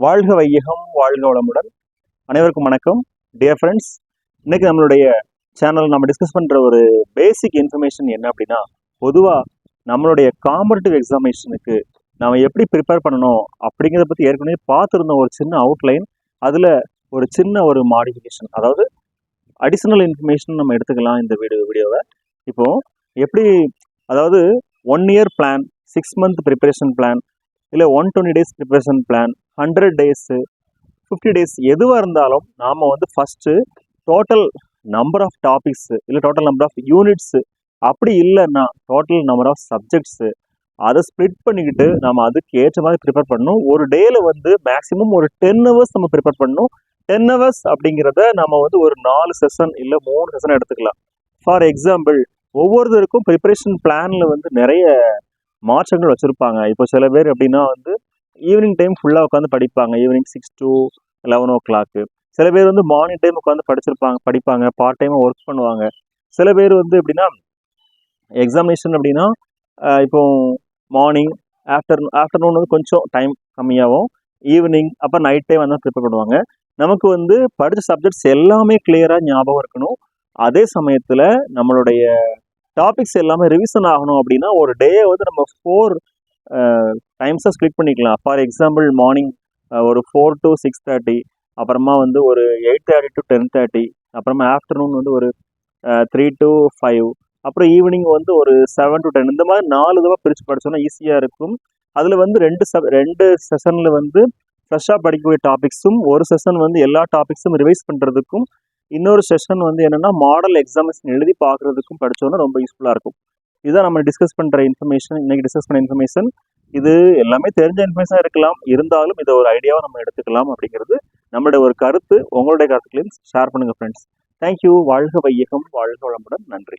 வாழ்க வையகம் வாழ்க வளமுடன். அனைவருக்கும் வணக்கம். டியர் ஃப்ரெண்ட்ஸ் இன்னைக்கு நம்மளுடைய சேனல் நம்ம டிஸ்கஸ் பண்ணுற ஒரு பேசிக் இன்ஃபர்மேஷன் என்ன அப்படின்னா பொதுவாக நம்மளுடைய காம்படிட்டிவ் எக்ஸாமினேஷனுக்கு நம்ம எப்படி ப்ரிப்பேர் பண்ணணும் அப்படிங்கிறத பற்றி ஏற்கனவே பார்த்துருந்தோம் ஒரு சின்ன அவுட்லைன் அதில் ஒரு சின்ன ஒரு மாடிஃபிகேஷன் அதாவது அடிஷ்னல் இன்ஃபர்மேஷன் நம்ம எடுத்துக்கலாம் இந்த வீடியோ வீடியோவை. இப்போது எப்படி அதாவது one year plan six month preparation plan இல்லை one twenty days preparation plan hundred days fifty days எதுவாக இருந்தாலும் நாம் வந்து first total number of topics இல்லை டோட்டல் நம்பர் ஆஃப் யூனிட்ஸு அப்படி இல்லைன்னா டோட்டல் நம்பர் ஆஃப் சப்ஜெக்ட்ஸு அதை ஸ்ப்ளிட் பண்ணிக்கிட்டு நம்ம அதுக்கு ஏற்ற மாதிரி ப்ரிப்பேர் பண்ணணும். ஒரு டேயில் வந்து மேக்ஸிமம் ஒரு டென் ஹவர்ஸ் நம்ம ப்ரிப்பேர் பண்ணணும். டென் ஹவர்ஸ் அப்படிங்கிறத நம்ம வந்து ஒரு நாலு செஷன் இல்லை மூணு செஷன் எடுத்துக்கலாம். ஃபார் எக்ஸாம்பிள் ஒவ்வொருத்தருக்கும் ப்ரிப்பரேஷன் பிளானில் வந்து நிறைய மாற்றங்கள் வச்சுருப்பாங்க. இப்போ சில பேர் எப்படின்னா வந்து ஈவினிங் டைம் ஃபுல்லாக உட்காந்து படிப்பாங்க. Evening six to eleven o'clock சில பேர் வந்து மார்னிங் டைம் உட்காந்து படிச்சிருப்பாங்க படிப்பாங்க. பார்ட் டைமாக ஒர்க் பண்ணுவாங்க. சில பேர் வந்து எப்படின்னா எக்ஸாமினேஷன் அப்படின்னா இப்போ மார்னிங் ஆஃப்டர்நூன் ஆஃப்டர்நூன் வந்து கொஞ்சம் டைம் கம்மியாகும் ஈவினிங் அப்போ நைட் டைம் வந்து ப்ரிப்பேர் பண்ணுவாங்க. நமக்கு வந்து படித்த சப்ஜெக்ட்ஸ் எல்லாமே கிளியராக ஞாபகம் இருக்கணும். அதே சமயத்தில் நம்மளுடைய டாபிக்ஸ் எல்லாமே ரிவிஷன் ஆகணும் அப்படின்னா ஒரு டேயை வந்து நம்ம ஃபோர் டைம்ஸாக ஸ்ப்ளிட் பண்ணிக்கலாம். ஃபார் எக்ஸாம்பிள் மார்னிங் ஒரு ஃபோர் டு சிக்ஸ் தேர்ட்டி அப்புறமா வந்து ஒரு eight thirty to ten thirty அப்புறமா ஆஃப்டர்நூன் வந்து ஒரு த்ரீ டு ஃபைவ் அப்புறம் ஈவினிங் வந்து ஒரு செவன் டு டென் இந்த மாதிரி நாலு தடவை பிரித்து படிச்சோம்னா ஈஸியாக இருக்கும். அதில் வந்து ரெண்டு செ ரெண்டு செஷனில் வந்து ஃப்ரெஷ்ஷாக படிக்கக்கூடிய டாபிக்ஸும் ஒரு செஷன் வந்து எல்லா டாபிக்ஸும் ரிவைஸ் பண்ணுறதுக்கும் இன்னொரு செஷன் வந்து என்னென்னா மாடல் எக்ஸாமினேஷன் எழுதி பார்க்குறதுக்கும் படித்தோன்னா ரொம்ப யூஸ்ஃபுல்லாக இருக்கும். இதுதான் நம்ம டிஸ்கஸ் பண்ணுற இன்ஃபர்மேஷன் இன்றைக்கி டிஸ்கஸ் பண்ண இன்ஃபர்மேஷன் இது எல்லாமே தெரிஞ்ச இன்ஃபர்மேஷனாக இருக்கலாம். இருந்தாலும் இதை ஒரு ஐடியாவாக நம்ம எடுத்துக்கலாம் அப்படிங்கிறது நம்மளுடைய ஒரு கருத்து. உங்களுடைய கருத்துக்களையும் ஷேர் பண்ணுங்கள் ஃப்ரெண்ட்ஸ் தேங்க்யூ வாழ்க வையகம் வாழ்க வளமுடன். நன்றி.